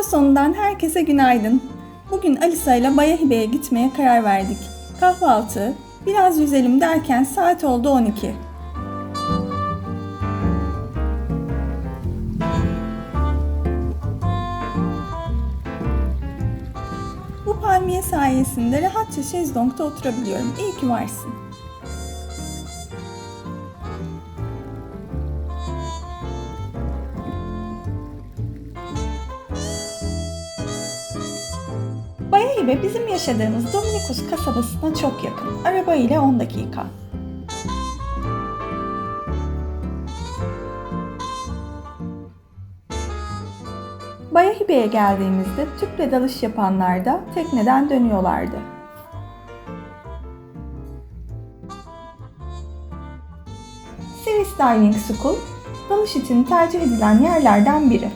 Hafta sonundan herkese günaydın. Bugün Alisa ile Bayahibe'ye gitmeye karar verdik. Kahvaltı, biraz yüzelim derken saat oldu 12. Bu palmiye sayesinde rahatça şezlongda oturabiliyorum. İyi ki varsın. Bayahibe bizim yaşadığımız Dominikus kasabasına çok yakın. Araba ile 10 dakika. Bayahibe'ye geldiğimizde tüple dalış yapanlar da tekneden dönüyorlardı. Sevis Diving School, dalış için tercih edilen yerlerden biri.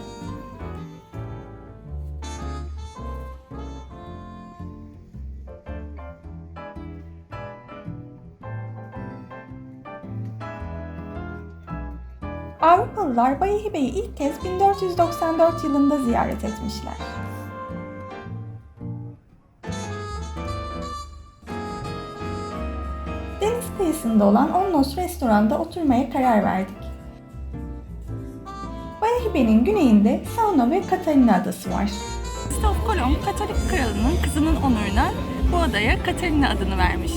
Avrupalılar Bayahibe'yi ilk kez 1494 yılında ziyaret etmişler. Deniz kıyısında olan Onnos restoranda oturmaya karar verdik. Bayahibe'nin güneyinde Sauna ve Katarina adası var. Kristof Kolomb, Katolik kralının kızının onuruna bu adaya Katarina adını vermiş.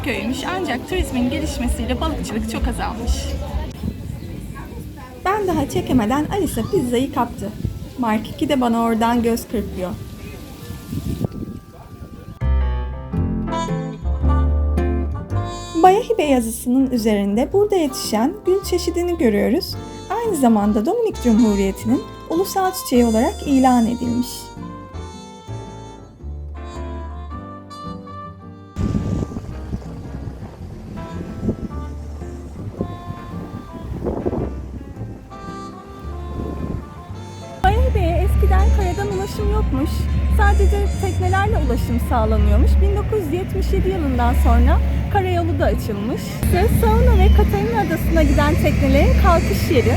Balıkçı köyüymüş ancak turizmin gelişmesiyle balıkçılık çok azalmış. Ben daha çekemeden Alisa pizzayı kaptı. Mark 2 de bana oradan göz kırpıyor. Bayahibe yazısının üzerinde burada yetişen gül çeşidini görüyoruz. Aynı zamanda Dominik Cumhuriyeti'nin ulusal çiçeği olarak ilan edilmiş. Ulaşım yokmuş. Sadece teknelerle ulaşım sağlanıyormuş. 1977 yılından sonra karayolu da açılmış. Ve Sauna ve Katarina Adası'na giden teknelerin kalkış yeri.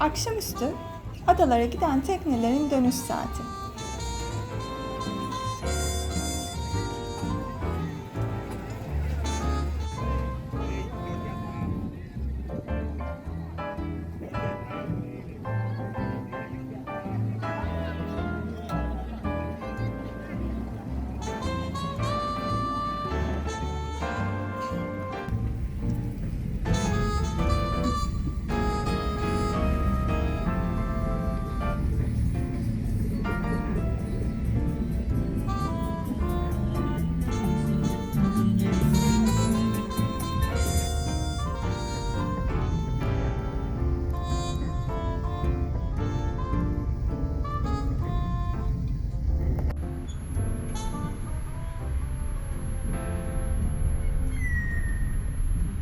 Akşamüstü adalara giden teknelerin dönüş saati.